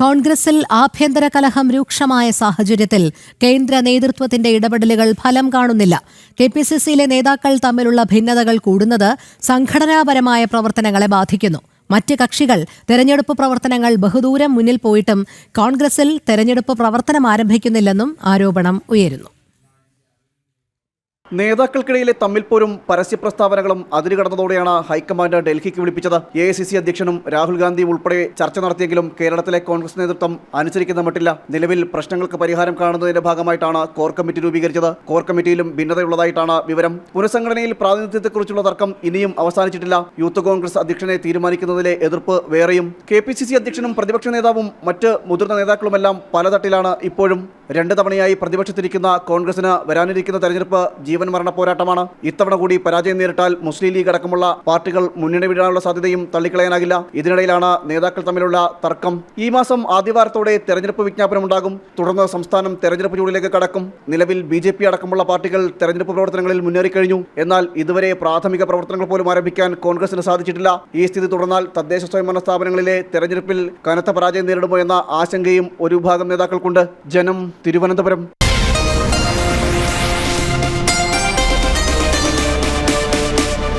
കോൺഗ്രസിൽ ആഭ്യന്തര കലഹം രൂക്ഷമായ സാഹചര്യത്തിൽ കേന്ദ്ര നേതൃത്വത്തിന്റെ ഇടപെടലുകൾ ഫലം കാണുന്നില്ല. കെ പി സി സിയിലെ നേതാക്കൾ തമ്മിലുള്ള ഭിന്നതകൾ കൂടുന്നത് സംഘടനാപരമായ പ്രവർത്തനങ്ങളെ ബാധിക്കുന്നു. മറ്റ് കക്ഷികൾ തെരഞ്ഞെടുപ്പ് പ്രവർത്തനങ്ങൾ ബഹുദൂരം മുന്നിൽ പോയിട്ടും കോൺഗ്രസിൽ തെരഞ്ഞെടുപ്പ് പ്രവർത്തനം ആരംഭിക്കുന്നില്ലെന്നും ആരോപണം ഉയരുന്നു. നേതാക്കൾക്കിടയിലെ തമ്മിൽപ്പോരും പരസ്യ പ്രസ്താവനകളും അതിരുകടന്നതോടെയാണ് ഹൈക്കമാൻഡ് ഡൽഹിക്ക് വിളിപ്പിച്ചത്. എ ഐ സി സി അധ്യക്ഷനും രാഹുൽ ഗാന്ധിയും ഉൾപ്പെടെ ചർച്ച നടത്തിയെങ്കിലും കേരളത്തിലെ കോൺഗ്രസ് നേതൃത്വം അനുസരിക്കുന്ന മട്ടില്ല. നിലവിൽ പ്രശ്നങ്ങൾക്ക് പരിഹാരം കാണുന്നതിന്റെ ഭാഗമായിട്ടാണ് കോർ കമ്മിറ്റി രൂപീകരിച്ചത്. കോർ കമ്മിറ്റിയിലും ഭിന്നതയുള്ളതായിട്ടാണ് വിവരം. പുനഃസംഘടനയിൽ പ്രാതിനിധ്യത്തെക്കുറിച്ചുള്ള തർക്കം ഇനിയും അവസാനിച്ചിട്ടില്ല. യൂത്ത് കോൺഗ്രസ് അധ്യക്ഷനെ തീരുമാനിക്കുന്നതിലെ എതിർപ്പ് വേറെയും. കെ പി സി സി അധ്യക്ഷനും പ്രതിപക്ഷ നേതാവും മറ്റ് മുതിർന്ന നേതാക്കളുമെല്ലാം പലതട്ടിലാണ് ഇപ്പോഴും രണ്ട് തവണയായി പ്രതിപക്ഷത്തിരിക്കുന്ന കോൺഗ്രസിന് വരാനിരിക്കുന്ന തെരഞ്ഞെടുപ്പ് ജീവൻ മരണ പോരാട്ടമാണ്. ഇത്തവണ കൂടി പരാജയം നേരിട്ടാൽ മുസ്ലിം ലീഗ് അടക്കമുള്ള പാർട്ടികൾ മുന്നണി വിടാനുള്ള സാധ്യതയും തള്ളിക്കളയാനാകില്ല. ഇതിനിടയിലാണ് നേതാക്കൾ തമ്മിലുള്ള തർക്കം. ഈ മാസം ആദ്യവാരത്തോടെ തെരഞ്ഞെടുപ്പ് വിജ്ഞാപനമുണ്ടാകും. തുടർന്ന് സംസ്ഥാനം തെരഞ്ഞെടുപ്പ് ചൂടിലേക്ക് കടക്കും. നിലവിൽ ബി അടക്കമുള്ള പാർട്ടികൾ തെരഞ്ഞെടുപ്പ് പ്രവർത്തനങ്ങളിൽ മുന്നേറിക്കഴിഞ്ഞു. എന്നാൽ ഇതുവരെ പ്രാഥമിക പ്രവർത്തനങ്ങൾ പോലും ആരംഭിക്കാൻ കോൺഗ്രസിന് സാധിച്ചിട്ടില്ല. ഈ സ്ഥിതി തുടർന്നാൽ തദ്ദേശ സ്വയംഭരണ സ്ഥാപനങ്ങളിലെ തെരഞ്ഞെടുപ്പിൽ കനത്ത പരാജയം നേരിടുമോ എന്ന ആശങ്കയും ഒരു വിഭാഗം നേതാക്കൾക്കുണ്ട്. ജനം തിരുവനന്തപുരം.